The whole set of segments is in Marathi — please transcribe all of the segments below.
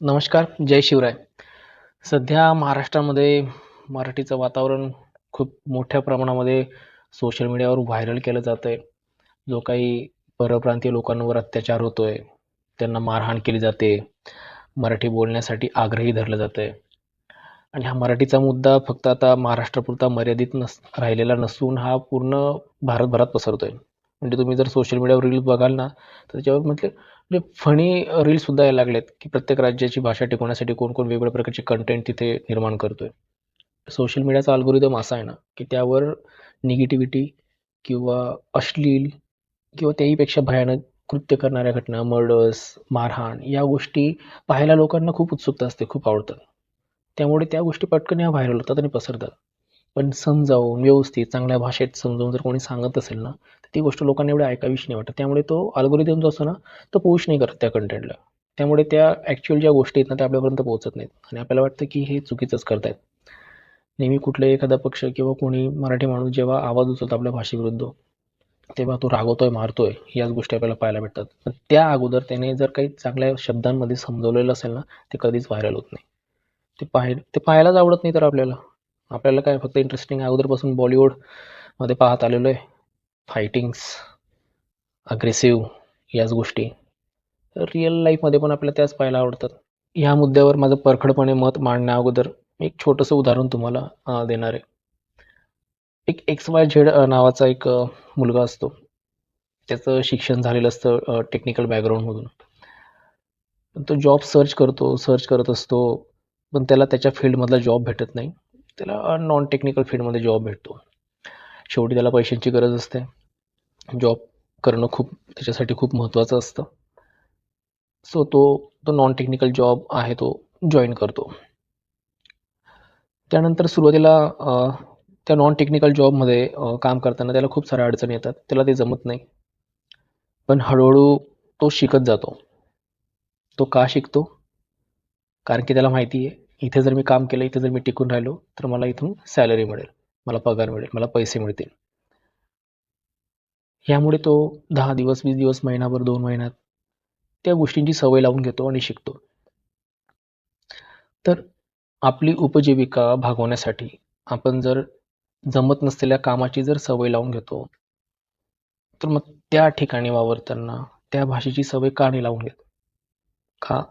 नमस्कार जय शिवराय. सध्या महाराष्ट्रामध्ये मराठीचं वातावरण खूप मोठ्या प्रमाणामध्ये सोशल मीडियावर व्हायरल केलं जातं आहे जो काही परप्रांतीय लोकांवर अत्याचार होतो आहे त्यांना मारहाण केली जाते मराठी बोलण्यासाठी आग्रही धरलं जातं आहे आणि हा मराठीचा मुद्दा फक्त आता महाराष्ट्रापुरता मर्यादित नस राहिलेला नसून हा पूर्ण भारतभरात पसरतो आहे म्हणजे तुम्ही जर सोशल मीडियावर रील बघाल ना तर त्याच्यावर म्हटलं म्हणजे फणी रील्ससुद्धा यायला लागलेत की प्रत्येक राज्याची भाषा टिकवण्यासाठी कोण कोण वेगवेगळ्या प्रकारचे कंटेंट तिथे निर्माण करतोय. सोशल मीडियाचा अल्गोरिदम असा आहे ना की त्यावर निगेटिव्हिटी किंवा अश्लील किंवा त्याहीपेक्षा भयानक कृत्य करणाऱ्या घटना मर्डर्स मारहाण या गोष्टी पाहायला लोकांना खूप उत्सुकता असते खूप आवडतात. त्यामुळे त्या गोष्टी पटकन या व्हायरल होतात आणि पसरतात. पण समजावून व्यवस्थित चांगल्या भाषेत समजावून जर कोणी सांगत असेल ना तर ती गोष्ट लोकांना एवढी ऐकावीच नाही वाटत. त्यामुळे तो अल्गोरिदम जो असतो ना तो पुश नाही करत त्या कंटेंटला त्यामुळे त्या ॲक्च्युअल ज्या गोष्टी आहेत ना त्या आपल्यापर्यंत पोहोचत नाहीत. आणि आपल्याला वाटतं की हे चुकीचंच करतायत. नेहमी कुठलाही एखादा पक्ष किंवा कोणी मराठी माणूस जेव्हा आवाज उचलतो आपल्या भाषेविरुद्ध तेव्हा तो रागवतोय मारतोय याच गोष्टी आपल्याला पाहायला भेटतात. पण त्या अगोदर त्याने जर काही चांगल्या शब्दांमध्ये समजवलेलं असेल ना ते कधीच व्हायरल होत नाही. ते पाहाय ते पाहायलाच आवडत नाही तर आपल्याला. आपल्याला काय फक्त इंटरेस्टिंग अगोदरपासून बॉलिवूडमध्ये पाहत आलेलो आहे. फायटिंग्स अग्रेसिव्ह याच गोष्टी. रिअल लाईफमध्ये पण आपल्याला त्याच पाहायला आवडतात. ह्या मुद्द्यावर माझं परखडपणे मत मांडण्या अगोदर मी एक छोटंसं उदाहरण तुम्हाला देणार आहे. एक एक्स वाय झेड नावाचा एक मुलगा असतो. त्याचं शिक्षण झालेलं असतं टेक्निकल बॅकग्राऊंडमधून पण तो जॉब सर्च करतो सर्च करत असतो पण त्याला त्याच्या फील्डमधला जॉब भेटत नाही. त्याला नॉन टेक्निकल फील्डमध्ये जॉब भेटतो. शेवटी त्याला पैशांची गरज असते. जॉब करणं खूप त्याच्यासाठी खूप महत्त्वाचं असतं. सो तो तो नॉन टेक्निकल जॉब आहे तो जॉईन करतो. त्यानंतर सुरुवातीला त्या नॉन टेक्निकल जॉबमध्ये काम करताना त्याला खूप साऱ्या अडचणी येतात. त्याला ते जमत नाही. पण हळूहळू तो शिकत जातो. तो का शिकतो? कारण की त्याला माहिती आहे. इथे जर मी काम केलं इथे जर मी टिकून राहिलो तर मला इथून सॅलरी मिळेल. मला पगार मिळेल मला पैसे मिळतील. ह्यामुळे तो दहा दिवस वीस दिवस महिनाभर दोन महिन्यात त्या गोष्टींची सवय लावून घेतो आणि शिकतो. तर आपली उपजीविका भागवण्यासाठी आपण जर जमत नसलेल्या कामाची जर सवय लावून घेतो तर मग त्या ठिकाणी वावरताना त्या भाषेची सवय का नाही लावून घेत? का?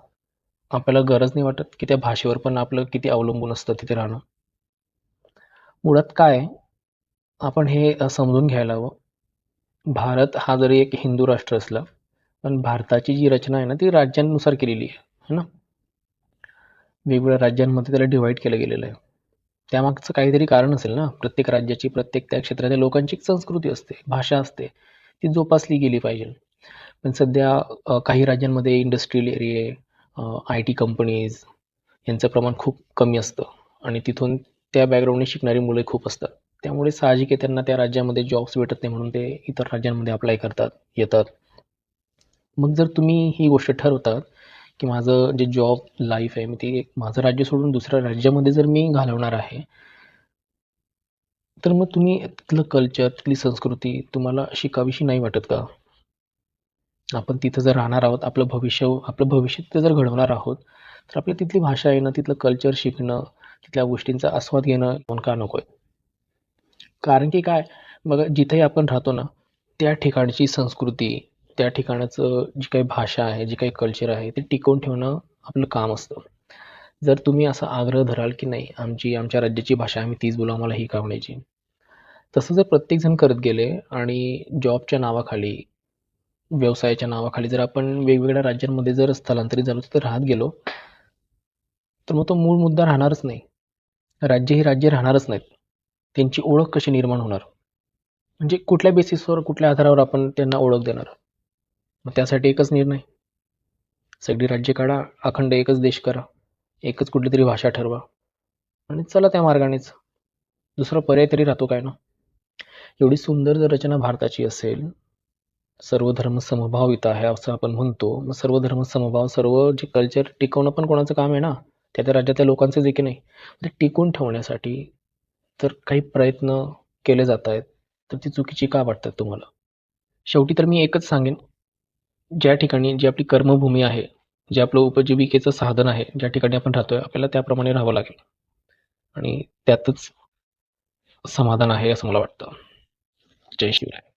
आपल्याला गरज नाही वाटत की त्या भाषेवर पण आपलं किती अवलंबून असतं तिथे राहणं. मुळात काय आहे, आपण हे समजून घ्यायला हवं. भारत हा जरी एक हिंदू राष्ट्र असला पण भारताची जी रचना आहे ना ती राज्यांनुसार केलेली आहे है ना? वेगवेगळ्या राज्यांमध्ये त्याला डिवाईड केलं गेलेलं आहे. त्यामागचं काहीतरी कारण असेल ना? प्रत्येक राज्याची प्रत्येक त्या क्षेत्रातल्या लोकांची संस्कृती असते भाषा असते. ती जोपासली गेली पाहिजे. पण सध्या काही राज्यांमध्ये इंडस्ट्रियल एरिये आय टी कंपनीज यांचं प्रमाण खूप कमी असतं. आणि तिथून त्या बॅकग्राऊंडने शिकणारी मुले खूप असतात. त्यामुळे साहजिक आहे त्यांना त्या राज्यामध्ये जॉब्स भेटत नाही म्हणून ते इतर राज्यांमध्ये अप्लाय करतात येतात. मग जर तुम्ही ही गोष्ट ठरवतात की माझं जे जॉब लाईफ आहे मी ते माझं राज्य सोडून दुसऱ्या राज्यामध्ये जर मी घालवणार आहे तर मग तुम्ही तिथलं कल्चर तिथली संस्कृती तुम्हाला शिकावीशी नाही वाटत का? आपण तिथं जर राहणार आहोत आपलं भविष्य आपलं भविष्य तिथं जर घडवणार आहोत तर आपल्या तिथली भाषा येणं तिथलं कल्चर शिकणं तिथल्या गोष्टींचा आस्वाद घेणं पण का नको आहे कारण की काय? बघा जिथेही आपण राहतो ना त्या ठिकाणची संस्कृती त्या ठिकाणाचं जी काही भाषा आहे जी काही कल्चर आहे ते टिकवून ठेवणं आपलं काम असतं. जर तुम्ही असा आग्रह धराल की नाही आमची आमच्या राज्याची भाषा आम्ही तीच बोलू आम्हाला ही कावण्याची तसं जर प्रत्येकजण करत गेले आणि जॉबच्या नावाखाली व्यवसायाच्या नावाखाली जर आपण वेगवेगळ्या राज्यांमध्ये जर स्थलांतरित झालो तर राहत गेलो तर मग तो मूळ मुद्दा राहणारच नाही. राज्य ही राज्य राहणारच नाहीत. त्यांची ओळख कशी निर्माण होणार? म्हणजे कुठल्या बेसिसवर कुठल्या आधारावर आपण त्यांना ओळख देणार? मग त्यासाठी एकच निर्णय. सगळी राज्य काढा अखंड एकच देश करा एकच कुठली तरी भाषा ठरवा आणि चला त्या मार्गानेच. दुसरा पर्याय तरी राहतो काय ना? एवढी सुंदर जर रचना भारताची असेल सर्व धर्म समभावित आहे असं आपण म्हणतो. मग सर्व धर्म समभाव सर्व जे कल्चर टिकवणं पण कोणाचं काम आहे ना? त्या त्या राज्यातल्या लोकांचंच आहे की नाही. ते टिकून ठेवण्यासाठी तर काही प्रयत्न केले जात आहेत. तर ती चुकीची का वाटतात तुम्हाला? शेवटी तर मी एकच सांगेन. ज्या ठिकाणी जी आपली कर्मभूमी आहे जे आपलं उपजीविकेचं साधन आहे ज्या ठिकाणी आपण राहतोय आपल्याला त्याप्रमाणे राहावं लागेल. आणि त्यातच समाधान आहे असं मला वाटतं. जय शिवराय.